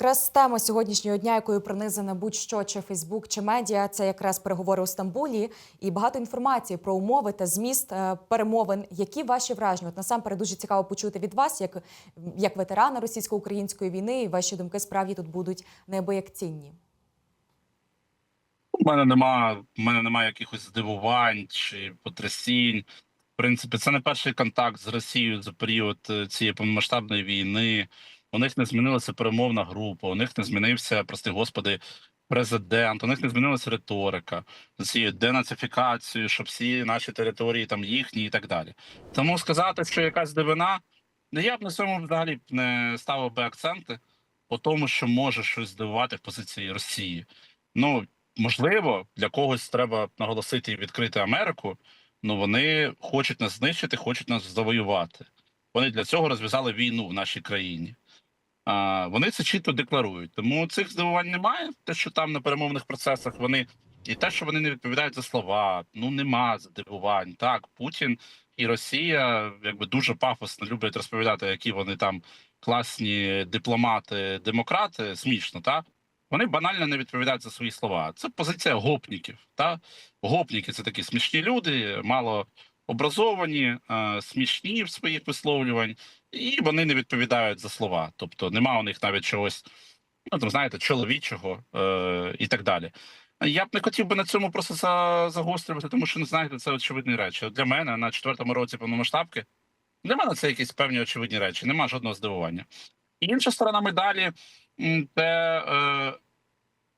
Якраз тема сьогоднішнього дня, якою пронизана будь-що чи Фейсбук, чи медіа, це якраз переговори у Стамбулі і багато інформації про умови та зміст е, перемовин. Які ваші враження? От насамперед дуже цікаво почути від вас, як, як ветерана російсько-української війни, і ваші думки справді тут будуть неабияк цінні. У мене нема, у мене немає якихось здивувань чи потрясінь. В принципі, це не перший контакт з Росією за період е, цієї повномасштабної війни. У них не змінилася перемовна група, у них не змінився, прости господи, президент, у них не змінилася риторика з цією денацифікацією, що всі наші території там їхні і так далі. Тому сказати, що якась дивина, ну, я б на цьому взагалі не ставив би акценти по тому, що може щось здивувати в позиції Росії. Ну, можливо, для когось треба наголосити і відкрити Америку. Ну вони хочуть нас знищити, хочуть нас завоювати. Вони для цього розв'язали війну в нашій країні. Вони це чітко декларують. Тому цих здивувань немає. Те, що там на перемовних процесах вони і те, що вони не відповідають за слова, ну нема здивувань. Так, Путін і Росія якби дуже пафосно люблять розповідати, які вони там класні дипломати, демократи. Смішно, так? Вони банально не відповідають за свої слова. Це позиція гопніків. Та гопніки це такі смішні люди, мало образовані, е, смішні в своїх висловлювань, і вони не відповідають за слова. Тобто нема у них навіть чогось, ну там знаєте, чоловічого е, і так далі. Я б не хотів би на цьому просто за, загострювати, тому що не знаєте, це очевидні речі. Для мене на четвертому році повномасштабки для мене це якісь певні очевидні речі. Нема жодного здивування. І інша сторона медалі те, е,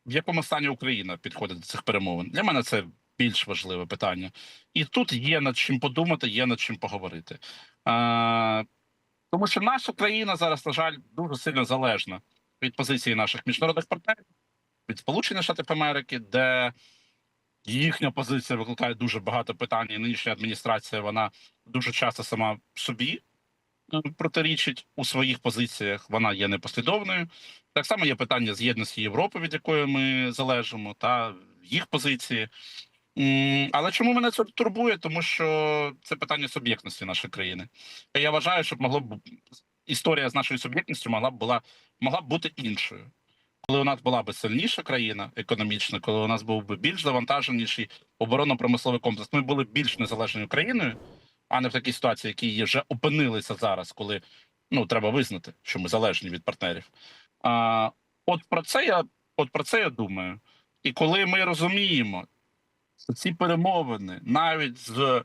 в якому стані Україна підходить до цих перемовин. Для мене це більш важливе питання. І тут є над чим подумати, є над чим поговорити. Е, тому що наша країна зараз, на жаль, дуже сильно залежна від позиції наших міжнародних партнерів, від Сполучених Штатів Америки, де їхня позиція викликає дуже багато питань. І нинішня адміністрація вона дуже часто сама собі е, протирічить у своїх позиціях. Вона є непослідовною. Так само є питання з єдності Європи, від якої ми залежимо, та їх позиції. Але чому мене це турбує? Тому що це питання суб'єктності нашої країни. Я вважаю, щоб могло б історія з нашою суб'єктністю могла б була могла б бути іншою. Коли у нас була б сильніша країна економічна, коли у нас був би більш завантаженіший оборонно-промисловий комплекс, ми були більш незалежною країною, а не в такій ситуації, які вже опинилися зараз, коли ну треба визнати, що ми залежні від партнерів. А, От про це я от про це я думаю. І коли ми розуміємо, що ці перемовини навіть з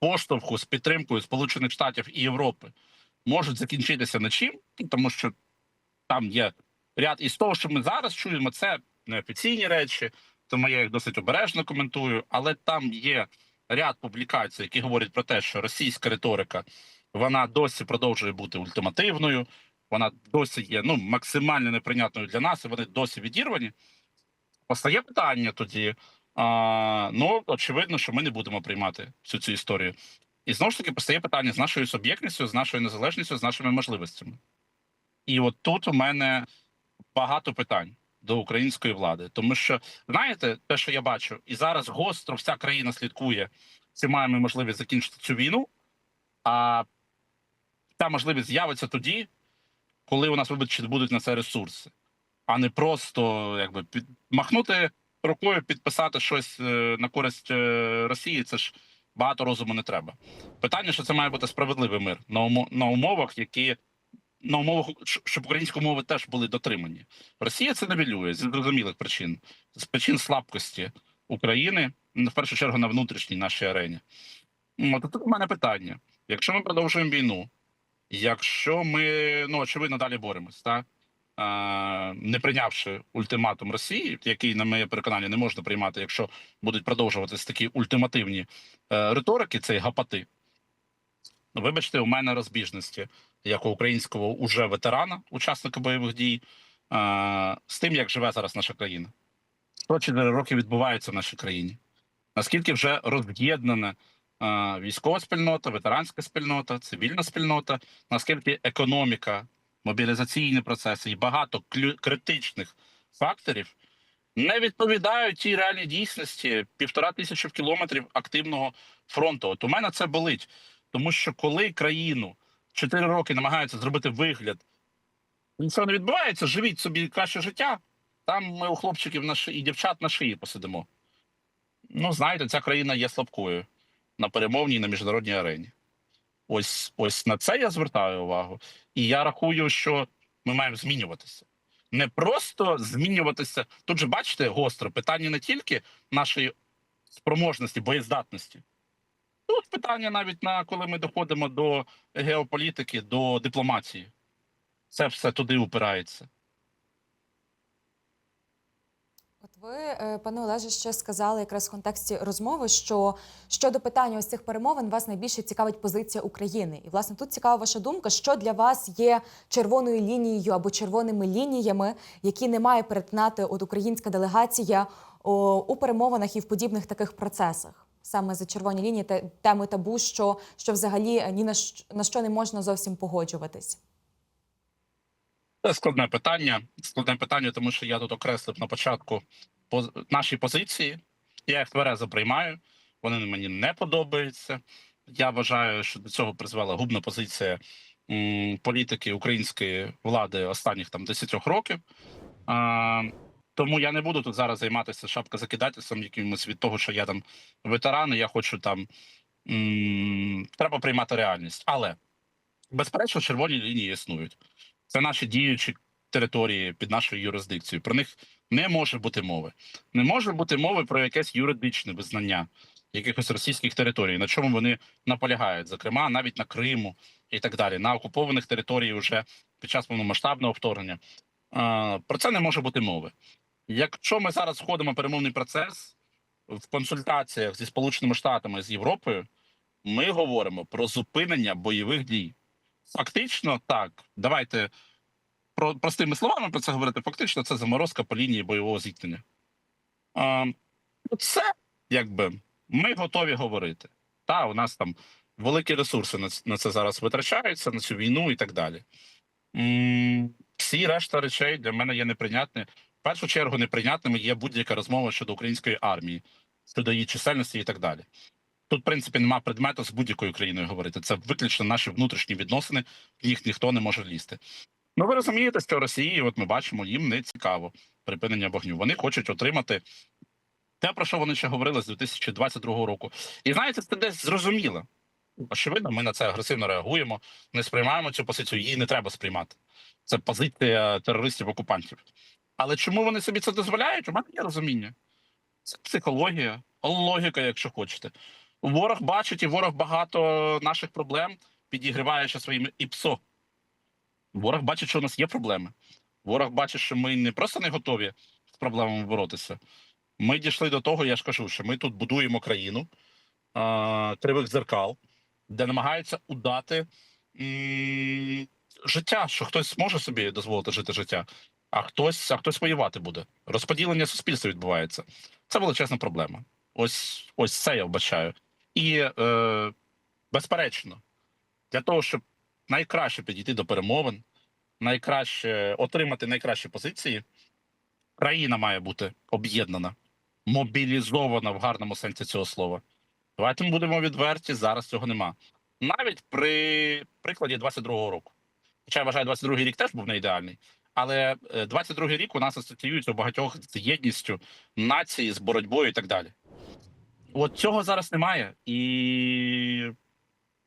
поштовху з підтримкою Сполучених Штатів і Європи можуть закінчитися на чим, ну, тому що там є ряд із того, що ми зараз чуємо, це неофіційні речі, тому я їх досить обережно коментую. Але там є ряд публікацій, які говорять про те, що російська риторика вона досі продовжує бути ультимативною, вона досі є ну максимально неприйнятною для нас, і вони досі відірвані. Постає питання тоді. Ну очевидно, що ми не будемо приймати всю цю історію. І знову ж таки постає питання з нашою суб'єктністю, з нашою незалежністю, з нашими можливостями. І от тут у мене багато питань до української влади, тому що знаєте, те, що я бачу, і зараз гостро вся країна слідкує, чи маємо можливість закінчити цю війну. А ця можливість з'явиться тоді, коли у нас вибачте, будуть на це ресурси, а не просто якби під махнути рукою, підписати щось е, на користь е, Росії. Це ж багато розуму не треба. Питання, що це має бути справедливий мир на умо- на умовах, які на умовах, щоб українські мови теж були дотримані. Росія це невілює з зрозумілих причин, з причин слабкості України, в першу чергу на внутрішній нашій арені. От тут у мене питання: якщо ми продовжуємо війну, якщо ми ну очевидно далі боремось, так? Е, не прийнявши ультиматум Росії, який, на моє переконання, не можна приймати, якщо будуть продовжуватись такі ультимативні е, риторики, це гапати. Вибачте, у мене розбіжності як у українського уже ветерана, учасника бойових дій, е, з тим, як живе зараз наша країна. 104 роки відбуваються в нашій країні. Наскільки вже роз'єднана військова спільнота, ветеранська спільнота, цивільна спільнота, наскільки економіка, мобілізаційні процеси і багато критичних факторів не відповідають тій реальній дійсності півтора тисячі кілометрів активного фронту. От у мене це болить, тому що коли країну 4 роки намагаються зробити вигляд Нічого не відбувається, живіть собі краще життя. Там ми у хлопчиків на шиї, і дівчат на шиї посидимо. Ну, знаєте, ця країна є слабкою на перемовній на міжнародній арені. Ось ось на це я звертаю увагу. І я рахую, що ми маємо змінюватися. Не просто змінюватися. Тут же бачите, гостро питання не тільки нашої спроможності, боєздатності. Тут питання навіть на коли ми доходимо до геополітики, до дипломатії. Це все туди упирається. От ви, е, пане Олеже, ще сказали якраз в контексті розмови, що щодо питання ось цих перемовин вас найбільше цікавить позиція України. І власне тут цікава ваша думка, що для вас є червоною лінією або червоними лініями, які не має перетинати от українська делегація о, у перемовинах і в подібних таких процесах. Саме за червоні лінії те- теми табу, що, що взагалі ні на що, на що не можна зовсім погоджуватись. Це складне питання. Складне питання, тому що я тут окреслив на початку наші позиції. Я їх тверезо приймаю. Вони мені не подобаються. Я вважаю, що до цього призвела губна позиція політики української влади останніх там 10 років. А, тому я не буду тут зараз займатися шапкозакидательством якимось від того, що я там ветеран, і я хочу там. м, Треба приймати реальність. Але безперечно, червоні лінії існують. Це наші діючі території під нашою юрисдикцією. Про них не може бути мови. Не може бути мови про якесь юридичне визнання якихось російських територій, на чому вони наполягають, зокрема навіть на Криму і так далі, на окупованих територіях вже під час повномасштабного вторгнення. Про це не може бути мови. Якщо ми зараз входимо в перемовний процес в консультаціях зі Сполученими Штатами з Європою, ми говоримо про зупинення бойових дій. Фактично, так, давайте про, простими словами про це говорити. Фактично, це заморозка по лінії бойового зіткнення. А, це якби ми готові говорити. Та, у нас там великі ресурси на, це зараз витрачаються, на цю війну і так далі. Всі решта речей для мене є неприйнятні. В першу чергу, неприйнятними є будь-яка розмова щодо української армії, щодо її чисельності і так далі. Тут, в принципі, немає предмету з будь-якою країною говорити. Це виключно наші внутрішні відносини, їх ніхто не може лізти. Ну, ви розумієте, що Росії, от ми бачимо, їм не цікаво припинення вогню. Вони хочуть отримати те, про що вони ще говорили з 2022 року. І знаєте, це десь зрозуміло. Очевидно, ми на це агресивно реагуємо, не сприймаємо цю позицію, її не треба сприймати. Це позиція терористів-окупантів. Але чому вони собі це дозволяють? У мене є розуміння. Це психологія, логіка, якщо хочете. Ворог бачить, і ворог багато наших проблем підігріває ще своїми ІПСО. Ворог бачить, що у нас є проблеми. Ворог бачить, що ми не просто не готові з проблемами боротися. Ми дійшли до того, я ж кажу, що ми тут будуємо країну а, кривих дзеркал, де намагаються удати м, життя, що хтось може собі дозволити жити життя, а хтось, а хтось воювати буде. Розподілення суспільства відбувається. Це величезна проблема. Ось ось це я вбачаю. І е, безперечно, для того, щоб найкраще підійти до перемовин, найкраще отримати найкращі позиції, країна має бути об'єднана, мобілізована в гарному сенсі цього слова. Давайте ми будемо відверті, зараз цього нема. Навіть при прикладі 22-го року. Хоча я вважаю, 22-й рік теж був не ідеальний. Але е, 22-й рік у нас асоціюється у багатьох з єдністю нації, з боротьбою і так далі. От цього зараз немає, і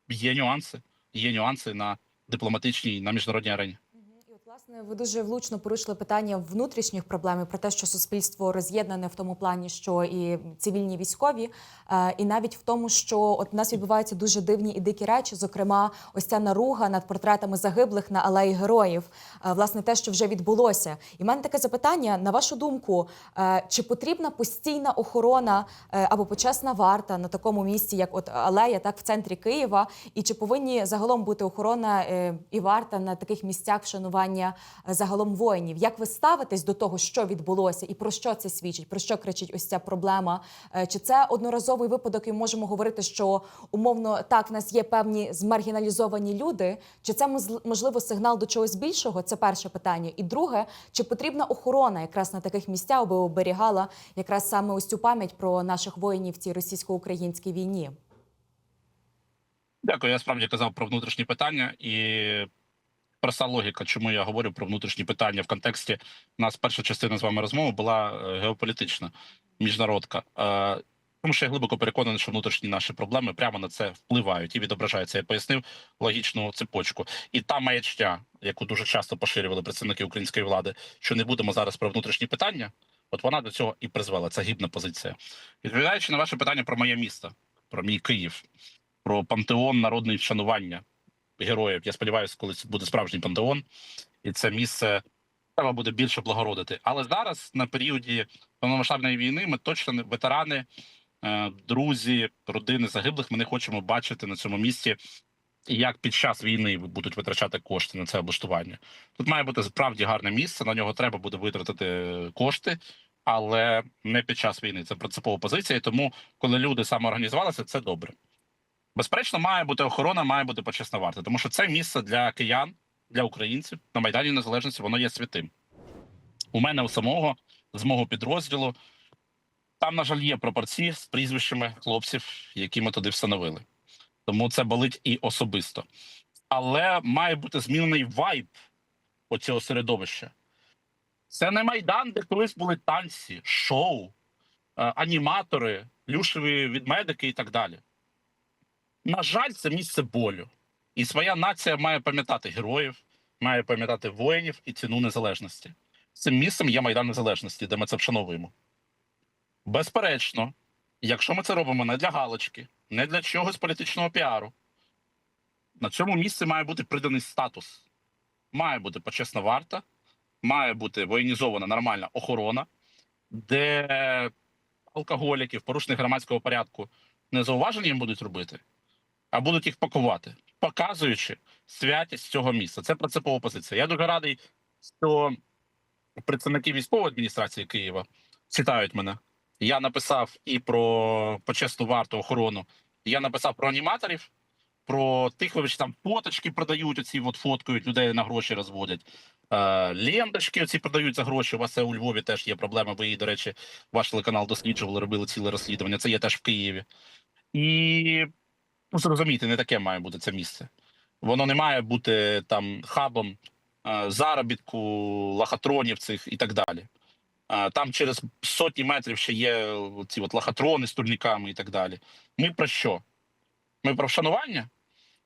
є нюанси. Є нюанси на дипломатичній, на міжнародній арені. Мгм. І от, власне, ви дуже влучно порушили питання внутрішніх проблем про те, що суспільство роз'єднане в тому плані, що і цивільні військові, е, і навіть в тому, що от у нас відбуваються дуже дивні і дикі речі, зокрема, ось ця наруга над портретами загиблих на алеї героїв. Е, Власне, те, що вже відбулося. І в мене таке запитання: на вашу думку, е, чи потрібна постійна охорона або почесна варта на такому місці, як от алея, так в центрі Києва, і чи повинні загалом бути охорона і варта на таких місцях вшанування загалом воїнів? Як ви ставитесь до того, що відбулося, і про що це свідчить? Про що кричить ось ця проблема? Е, Чи це одноразовий випадок, і можемо говорити, що умовно так в нас є певні змаргіналізовані люди? Чи це можливо сигнал до чогось більшого? Це перше питання. І друге, чи потрібна охорона якраз на таких місцях, аби оберігала якраз саме ось цю пам'ять про наших воїнів в цій російсько-українській війні? Дякую. Я справді казав про внутрішні питання, і проста логіка, чому я говорю про внутрішні питання в контексті. У нас перша частина з вами розмови була е, геополітична, міжнародка. Е, Тому що я глибоко переконаний, що внутрішні наші проблеми прямо на це впливають і відображаються. Я пояснив логічну цепочку. І та маячня, яку дуже часто поширювали представники української влади, що не будемо зараз про внутрішні питання. От вона до цього і призвела. Це гідна позиція. Відповідаючи на ваше питання про моє місто, про мій Київ, про пантеон народної вшанування героїв. Я сподіваюся, коли це буде справжній пантеон, і це місце треба буде більше благородити. Але зараз, на періоді повномасштабної війни, ми точно не ветерани, е, друзі, родини загиблих. Ми не хочемо бачити на цьому місці, як під час війни будуть витрачати кошти на це облаштування. Тут має бути справді гарне місце. На нього треба буде витратити кошти. Але не під час війни це принципова позиція. Тому, коли люди самоорганізувалися, це добре. Безперечно, має бути охорона, має бути почесна варта, тому що це місце для киян, для українців на Майдані Незалежності, воно є святим. У мене у самого з мого підрозділу там, на жаль, є пропорції з прізвищами хлопців, які ми туди встановили. Тому це болить і особисто. Але має бути змінений вайб оцього середовища. Це не майдан, де колись були танці, шоу, е, аніматори, плюшеві відмедики і так далі. На жаль, це місце болю. І своя нація має пам'ятати героїв, має пам'ятати воїнів і ціну незалежності. Цим місцем є Майдан Незалежності, де ми це вшановуємо. Безперечно, якщо ми це робимо не для галочки, не для чогось політичного піару, на цьому місці має бути приданий статус. Має бути почесна варта, має бути воєнізована нормальна охорона, де алкоголіків, порушник громадського порядку не зауваження їм будуть робити, а будуть їх пакувати, показуючи святість цього місця. Це принципова позиція. Я дуже радий, що представники військової адміністрації Києва читають мене. Я написав і про почесну варту охорону. Я написав про аніматорів, про тих, вибачте, там фоточки продають, оці от фоткають, людей на гроші розводять. Е, ленточки оці продають за гроші. У вас це у Львові теж є проблема. Ви її, до речі, ваш телеканал досліджували, робили ціле розслідування. Це є теж в Києві. І ну, зрозумійте, не таке має бути це місце. Воно не має бути там хабом е, заробітку, лохотронів цих і так далі. Е, Там через сотні метрів ще є ці от лохотрони з турніками і так далі. Ми про що? Ми про вшанування?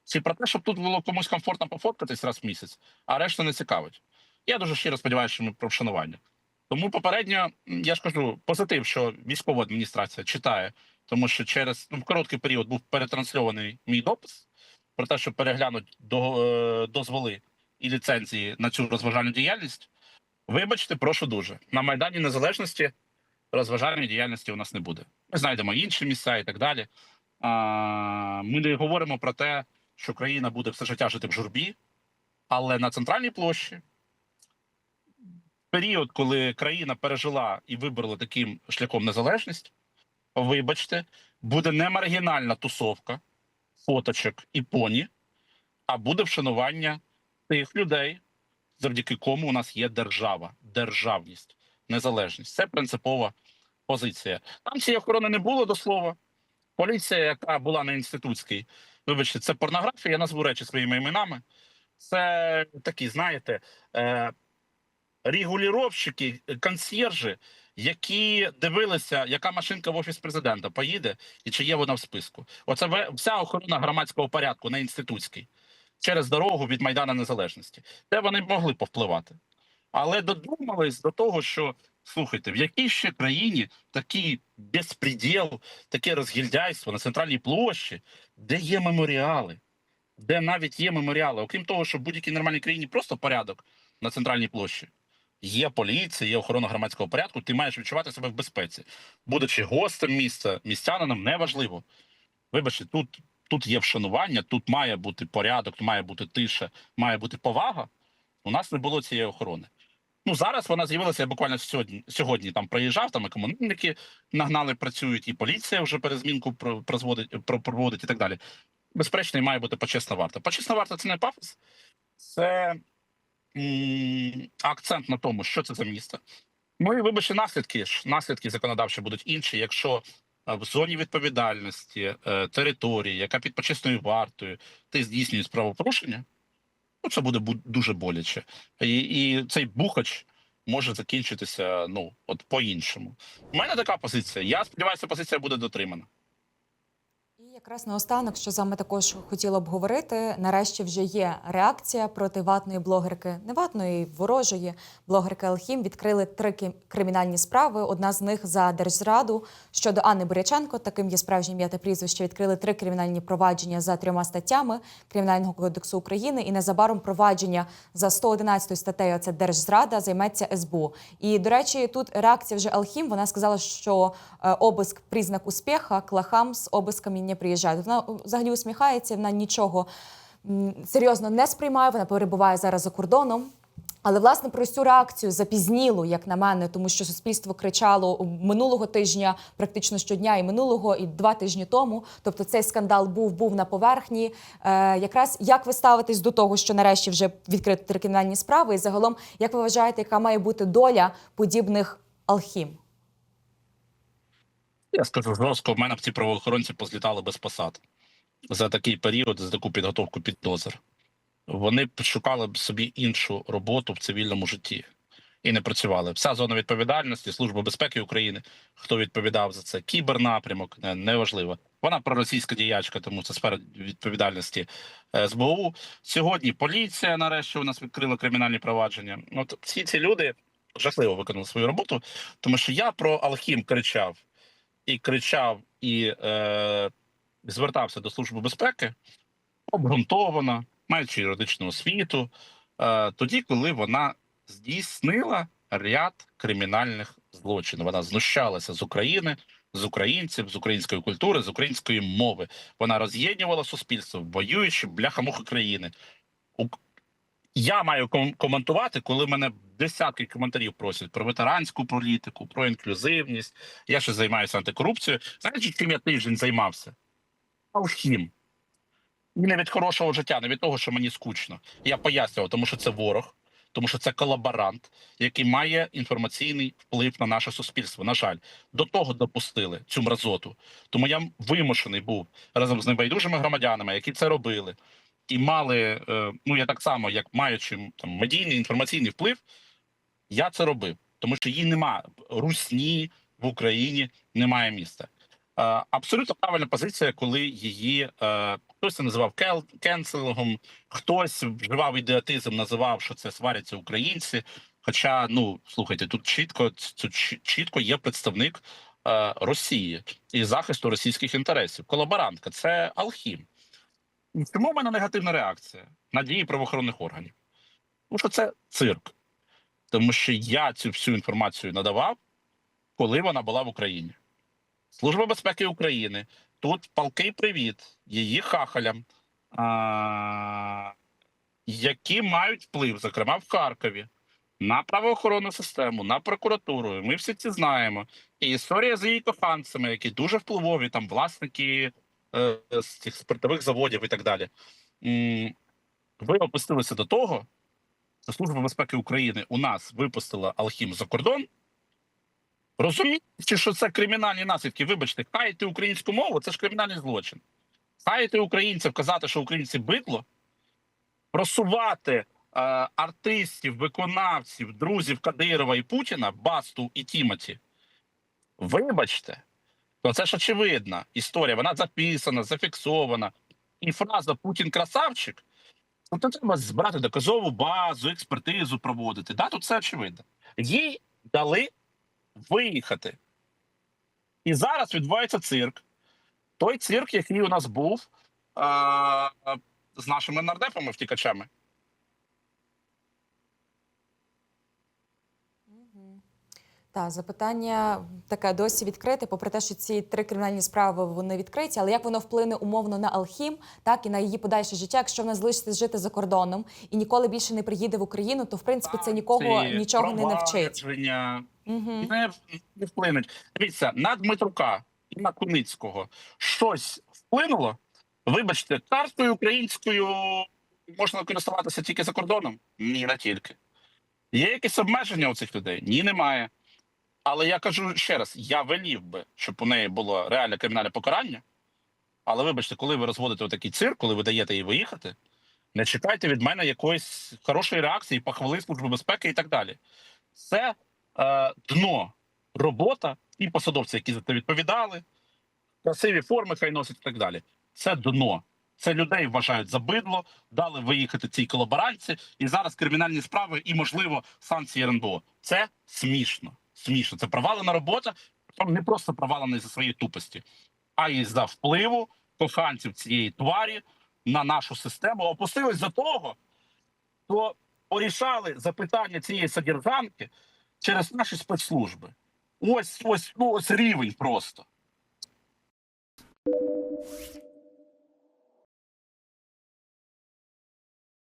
Чи про те, щоб тут було комусь комфортно пофоткатись раз в місяць, а решта не цікавить. Я дуже щиро сподіваюся, що ми про вшанування. Тому попередньо, я ж кажу, позитив, що військова адміністрація читає, тому що через ну, короткий період був перетрансльований мій допис про те, що переглянуть до, е, дозволи і ліцензії на цю розважальну діяльність. Вибачте, прошу дуже. На Майдані Незалежності розважальної діяльності у нас не буде. Ми знайдемо інші місця і так далі. А, ми не говоримо про те, що країна буде все життя жити в журбі, але на центральній площі період, коли країна пережила і виборола таким шляхом незалежність, вибачте, буде не маргінальна тусовка фоточок і поні, а буде вшанування тих людей, завдяки кому у нас є держава, державність, незалежність. Це принципова позиція. Там цієї охорони не було до слова. Поліція, яка була на інститутській, вибачте, це порнографія, я назву речі своїми іменами. Це такі, знаєте, е, регулювальщики, консьєржі, які дивилися, яка машинка в офіс президента поїде і чи є вона в списку. Оце вся охорона громадського порядку на інститутській через дорогу від Майдана Незалежності. Де вони могли повпливати. Але додумались до того, що слухайте, в якій ще країні такий безпреділ, таке розгільдяйство на центральній площі, де є меморіали, де навіть є меморіали, окрім того, що в будь-якій нормальній країні просто порядок на центральній площі. Є поліція, є охорона громадського порядку, ти маєш відчувати себе в безпеці. Будучи гостем місця, містянином, неважливо. Вибачте, тут, тут є вшанування, тут має бути порядок, має бути тиша, має бути повага. У нас не було цієї охорони. Ну зараз вона з'явилася я буквально сьогодні. Сьогодні там проїжджав, там і комунальники нагнали, працюють, і поліція вже перезмінку про- проводить і так далі. Безперечно, і має бути почесна варта. Почесна варта це не пафос, це акцент на тому, що це за місто. Ну і вибачте, наслідки ж наслідки законодавчі будуть інші, якщо е, в зоні відповідальності е, території, яка під почесною вартою, ти здійснюєш правопорушення. ну це буде дуже боляче. І, і цей бухач може закінчитися ну от по-іншому. У мене така позиція. Я сподіваюся, позиція буде дотримана. Якраз наостанок, що з вами також хотіла б говорити, нарешті вже є реакція проти ватної блогерки, не ватної, ворожої блогерки Алхім. Відкрили три кримінальні справи. Одна з них за держзраду щодо Анни Буряченко. Таким є справжнє ім'я та прізвище. Відкрили три кримінальні провадження за трьома статтями Кримінального кодексу України. І незабаром провадження за 111 статтею. Це держзрада займеться СБУ. І до речі, тут реакція вже Алхім. Вона сказала, що е, обиск признак успіха, клахам з обисками не приїжджають. Вона взагалі усміхається, вона нічого серйозно не сприймає. Вона перебуває зараз за кордоном. Але власне про цю реакцію запізнілу, як на мене, тому що суспільство кричало минулого тижня, практично щодня, і минулого, і два тижні тому. Тобто цей скандал був був на поверхні. Е, якраз як ви ставитесь до того, що нарешті вже відкрито кримінальні справи, і загалом, як ви вважаєте, яка має бути доля подібних алхім? Я скажу жорстко, в мене б ці правоохоронці позлітали без посад за такий період, за таку підготовку підозр. Вони б шукали б собі іншу роботу в цивільному житті і не працювали. Вся зона відповідальності, Служба безпеки України, хто відповідав за це, кібернапрямок, неважливо. Вона проросійська діячка, тому це сфера відповідальності е, СБУ. Сьогодні поліція нарешті у нас відкрила кримінальні провадження. От всі ці люди жахливо виконали свою роботу, тому що я про Алхім кричав і кричав, і е, звертався до Служби безпеки обґрунтовано, маючи юридичну освіту, е, тоді, коли вона здійснила ряд кримінальних злочинів. Вона знущалася з України, з українців, з української культури, з української мови. Вона роз'єднувала суспільство, воюючи бляха-муха країни. Я маю ком- коментувати, коли мене десятки коментарів просять про ветеранську політику, про інклюзивність. Я ще займаюся антикорупцією. Знаєте, чим я тиждень займався? Алхім. І не від хорошого життя, не від того, що мені скучно. Я пояснював, тому що це ворог, тому що це колаборант, який має інформаційний вплив на наше суспільство. На жаль, до того допустили цю мразоту. Тому я вимушений був разом з небайдужими громадянами, які це робили, і мали, е, ну я так само, як маючи там медійний інформаційний вплив, я це робив, тому що її нема русні в Україні, немає міста. Е, Абсолютно правильна позиція, коли її е, хтось називав кенселингом, хтось вживав ідеатизм, називав, що це сваряться українці. Хоча, ну слухайте, тут чітко тут чітко є представник Росії і захисту російських інтересів. Колаборантка це Алхім. Чому в мене негативна реакція на дії правоохоронних органів? Тому що це цирк. Тому що я цю всю інформацію надавав, коли вона була в Україні. Служба безпеки України. Тут палкий привіт її хахалям, а, які мають вплив, зокрема в Харкові, на правоохоронну систему, на прокуратуру. Ми всі це знаємо. І історія з її коханцями, які дуже впливові, там власники з цих спиртових заводів і так далі. Ви опустилися до того, що Служба безпеки України у нас випустила Алхім за кордон. Розуміючи, що це кримінальні наслідки, вибачте, хаяти українську мову це ж кримінальний злочин. Хаяти українців, казати, що українці бидло, просувати е, артистів, виконавців, друзів Кадирова і Путіна, Басту і Тімоті. Вибачте, то це ж очевидна історія. Вона записана, зафіксована. І фраза Путін красавчик. Ну, то треба збирати доказову базу, експертизу проводити. Да, тут все очевидно. Їй дали виїхати. І зараз відбувається цирк. Той цирк, який у нас був а, з нашими нардепами Так, запитання таке досі відкрите, попри те, що ці три кримінальні справи вони відкриті, але як воно вплине умовно на Алхім, так і на її подальше життя, якщо вона залишиться жити за кордоном і ніколи більше не приїде в Україну, то в принципі це нікого Ці нічого не навчить. Угу. Не, не вплинуть. Дивіться, на Дмитрука і на Куницького щось вплинуло. Вибачте, карткою українською можна користуватися тільки за кордоном? Ні, не тільки. Є якісь обмеження у цих людей? Ні, немає. Але я кажу ще раз: я велів би, щоб у неї було реальне кримінальне покарання. Але вибачте, коли ви розводите отакий цирк, коли ви даєте їй виїхати, Не чекайте від мене якоїсь хорошої реакції, похвали служби безпеки і так далі. Це е, дно робота і посадовці, які за це відповідали, красиві форми хай носять і так далі. Це дно. Це людей вважають за бидло, дали виїхати цій колаборанці, і зараз кримінальні справи і, можливо, санкції РНБО. Це смішно. Смішно. Це провалена робота, не просто провалена за своєї тупості, а й за впливу коханців цієї тварі на нашу систему. Опустились за того, то порішали запитання цієї содержанки через наші спецслужби. Ось ось ну ось рівень просто.